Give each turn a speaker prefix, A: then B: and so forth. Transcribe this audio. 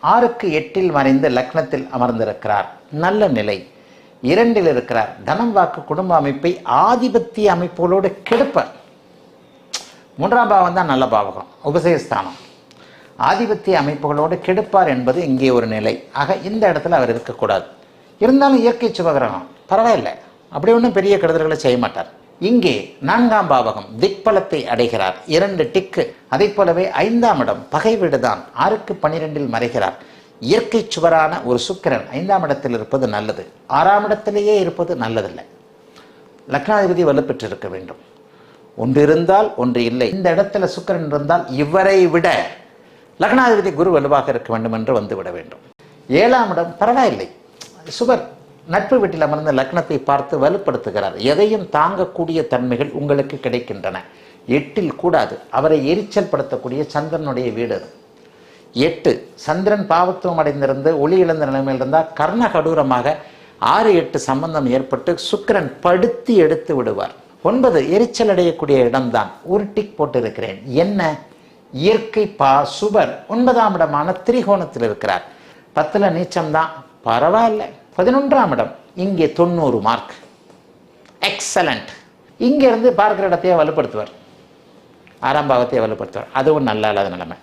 A: ஆறுக்கு எட்டில் மறைந்து லக்னத்தில் அமர்ந்திருக்கிறார். நல்ல நிலை. இரண்டில் இருக்கிறார். தனம் வாக்கு குடும்ப அமைப்பை ஆதிபத்திய அமைப்புகளோடு கெடுப்பார். மூன்றாம் பாவம் தான் நல்ல பாவகம். உபசயஸ்தானம் ஆதிபத்திய அமைப்புகளோடு கெடுப்பார் என்பது இங்கே ஒரு நிலை. ஆக இந்த இடத்துல அவர் இருக்கக்கூடாது. இருந்தாலும் இயற்கை சுபகிரகம். பரவாயில்லை. அப்படி ஒன்றும் பெரிய கெடுதல்களை செய்ய மாட்டார். இங்கே நான்காம் பாவகம் திக்பலத்தை அடைகிறார். இரண்டு டிக்கு அதை போலவே ஐந்தாம் இடம் பகை வீடுதான் ஆறுக்கு பனிரெண்டில் மறைகிறார். இயற்கை சுவரான ஒரு சுக்கிரன் ஐந்தாம் இடத்தில் இருப்பது நல்லது. ஆறாம் இடத்திலேயே இருப்பது நல்லதில்லை. லக்னாதிபதி வலுப்பெற்றிருக்க வேண்டும். ஒன்று இருந்தால் ஒன்று இல்லை. இந்த இடத்துல சுக்கிரன் இருந்தால் இவரை விட லக்னாதிபதி குரு வலுவாக இருக்க வேண்டும் என்று வந்துவிட வேண்டும். ஏழாம் இடம் பரவாயில்லை. சுவர் நட்பு வீட்டில் அமர்ந்த லக்னத்தை பார்த்து வலுப்படுத்துகிறார். எதையும் தாங்கக்கூடிய தன்மைகள் உங்களுக்கு கிடைக்கின்றன. எட்டில் கூடாது. அவரை எரிச்சல் படுத்தக்கூடிய சந்திரனுடைய வீடு அது. எட்டு சந்திரன் பாவத்துவம் அடைந்திருந்து ஒளி இழந்த நிலைமையில் இருந்தால் கர்ண கடூரமாக ஆறு எட்டு சம்பந்தம் ஏற்பட்டு சுக்கிரன் படுத்தி எடுத்து விடுவார். ஒன்பது எரிச்சல் அடையக்கூடிய இடம்தான். ஒரு டிக் போட்டிருக்கிறேன். என்ன? இயற்கை பா சுபர். ஒன்பதாம் இடமான திரிகோணத்தில் இருக்கிறார். பத்தில் நீச்சம்தான். பரவாயில்ல. பதினொன்றாம் இடம் இங்கே தொண்ணூறு மார்க் எக்ஸலண்ட் இங்கேருந்து பார்க்குற இடத்தையே வலுப்படுத்துவார். ஆறாம் பாவத்தையே வலுப்படுத்துவார். அதுவும் நல்ல இல்லாத நிலைமை.